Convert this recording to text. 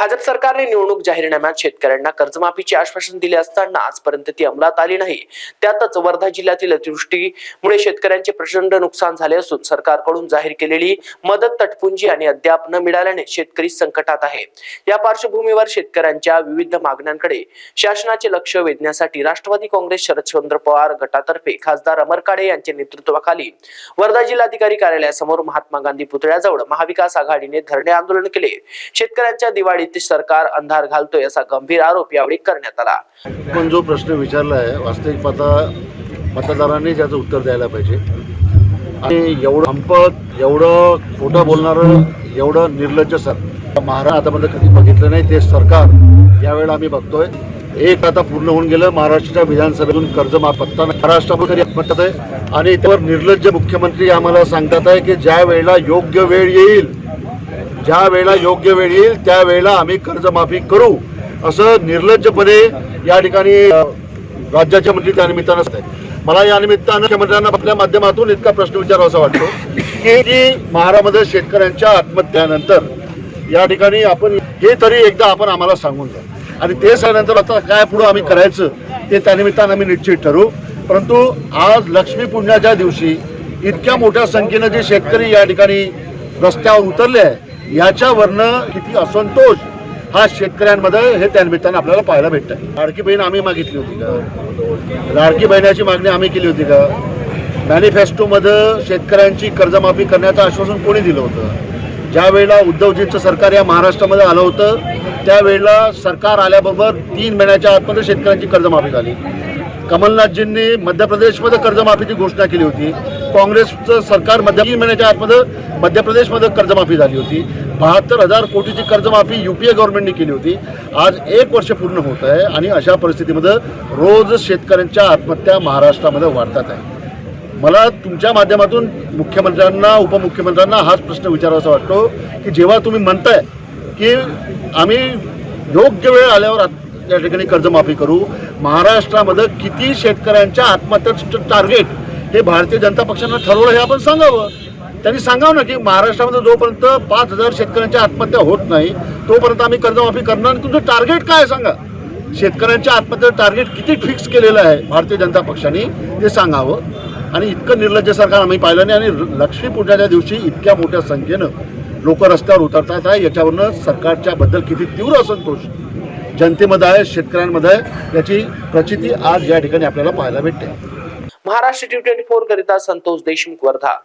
भाजप सरकारने निवडणूक जाहीरनाम्यात शेतकऱ्यांना कर्जमाफीचे आश्वासन दिले असताना आजपर्यंत ती अंमलात आली नाही. त्यातच वर्धा जिल्ह्यातील अतिवृष्टीमुळे शेतकऱ्यांचे प्रचंड नुकसान झाले असून सरकारकडून जाहीर केलेली मदत तटपुंजी आणि अद्याप न मिळाल्याने शेतकरी संकटात आहे. या पार्श्वभूमीवर शेतकऱ्यांच्या विविध मागण्यांकडे शासनाचे लक्ष वेधण्यासाठी राष्ट्रवादी काँग्रेस शरदचंद्र पवार गटातर्फे खासदार अमर काळे यांच्या नेतृत्वाखाली वर्धा जिल्हाधिकारी कार्यालयासमोर महात्मा गांधी पुतळ्याजवळ महाविकास आघाडीने धरणे आंदोलन केले. शेतकऱ्यांच्या दिवाळीत सरकार अंधार घालतोय असा गंभीर आरोप यावेळी करण्यात आला. पण जो प्रश्न विचारला आहे वास्तविक पाहता मतदारांनी त्याचं उत्तर द्यायला पाहिजे. आणि एवढं संपत एवढं खोटं बोलणारं एवढं निर्लज्ज सर. महाराज आतापर्यंत कधी बघितलं नाही ते सरकार यावेळेला आम्ही बघतोय. एक आता पूर्ण होऊन गेलं महाराष्ट्राच्या विधानसभेतून कर्ज पत्ता महाराष्ट्रामध्ये तरी आत्महत्या आहे आणि त्यावर निर्लज्ज मुख्यमंत्री आम्हाला सांगतात आहे की ज्या वेळेला योग्य वेळ येईल ज्या वेळेला योग्य वेळ येईल त्या वेळेला आम्ही कर्जमाफी करू. असं निर्लज्जपणे या ठिकाणी राज्याचे मंत्री त्या निमित्तानं असतात मला या निमित्तानं मुख्यमंत्र्यांना आपल्या माध्यमातून इतका प्रश्न विचारावा वाटतो की जी महारामध्ये शेतकऱ्यांच्या आत्महत्यानंतर या ठिकाणी आपण हे तरी एकदा आपण आम्हाला सांगून द्या. आणि ते सांगितल्यानंतर आता काय पुढं आम्ही करायचं ते त्यानिमित्तानं आम्ही निश्चित ठरवू परंतु आज लक्ष्मीपूजनाच्या दिवशी इतक्या मोठ्या संख्येनं जे शेतकरी या ठिकाणी रस्त्यावर उतरले आहे याच्यावरनं किती असंतोष हा शेतकऱ्यांमध्ये हे त्यानिमित्तानं आपल्याला पाहायला भेटत आहे लाडकी बहीण आम्ही मागितली होती का? लाडकी बहिणाची मागणी आम्ही केली होती का? मॅनिफेस्टोमध्ये शेतकऱ्यांची कर्जमाफी करण्याचं आश्वासन कोणी दिलं होतं? ज्या वेळेला उद्धवजींचं सरकार या महाराष्ट्रामध्ये आलं होतं त्यावेळेला सरकार आल्याबरोबर तीन महिन्याच्या आतमध्ये शेतकऱ्यांची कर्जमाफी झाली. कमलनाथजींनी मध्य प्रदेशमध्ये कर्जमाफीची घोषणा केली होती. काँग्रेसचं सरकार मध्य तीन महिन्याच्या आतमध्ये मध्य प्रदेशमध्ये कर्जमाफी झाली होती. बहात्तर हजार कोटीची कर्जमाफी यू पी ए गव्हर्नमेंटने केली होती. आज एक वर्ष पूर्ण होत आहे आणि अशा परिस्थितीमध्ये रोज शेतकऱ्यांच्या आत्महत्या महाराष्ट्रामध्ये वाढतात आहे. मला तुमच्या माध्यमातून मुख्यमंत्र्यांना उपमुख्यमंत्र्यांना हाच प्रश्न विचारावासा वाटतो की जेव्हा तुम्ही म्हणताय की आम्ही योग्य वेळ आल्यावर आत- या ठिकाणी कर्जमाफी करू. महाराष्ट्रामध्ये किती शेतकऱ्यांच्या आत्महत्याचं टार्गेट हे भारतीय जनता पक्षानं ठरवलं हे आपण सांगावं. त्यांनी सांगावं ना की महाराष्ट्रामध्ये जोपर्यंत पाच हजार शेतकऱ्यांच्या आत्महत्या होत नाही तोपर्यंत आम्ही कर्जमाफी करणार आणि तुमचं टार्गेट काय सांगा. शेतकऱ्यांच्या आत्महत्या टार्गेट किती फिक्स केलेलं आहे भारतीय जनता पक्षाने ते सांगावं. आणि इतकं निर्लज्ज सरकार आम्ही पाहिलं नाही आणि लक्ष्मीपूजनाच्या दिवशी इतक्या मोठ्या संख्येनं लोक रस्त्यावर उतरतात आहे याच्यावरनं सरकारच्या बद्दल किती तीव्र असंतोष. जनतेमध्ये आहे शेतकऱ्यांमध्ये आहे याची प्रचिती आज या ठिकाणी आपल्याला पाहायला भेटते. महाराष्ट्र टी ट्वेंटी फोर करिता संतोष देशमुख वर्धा.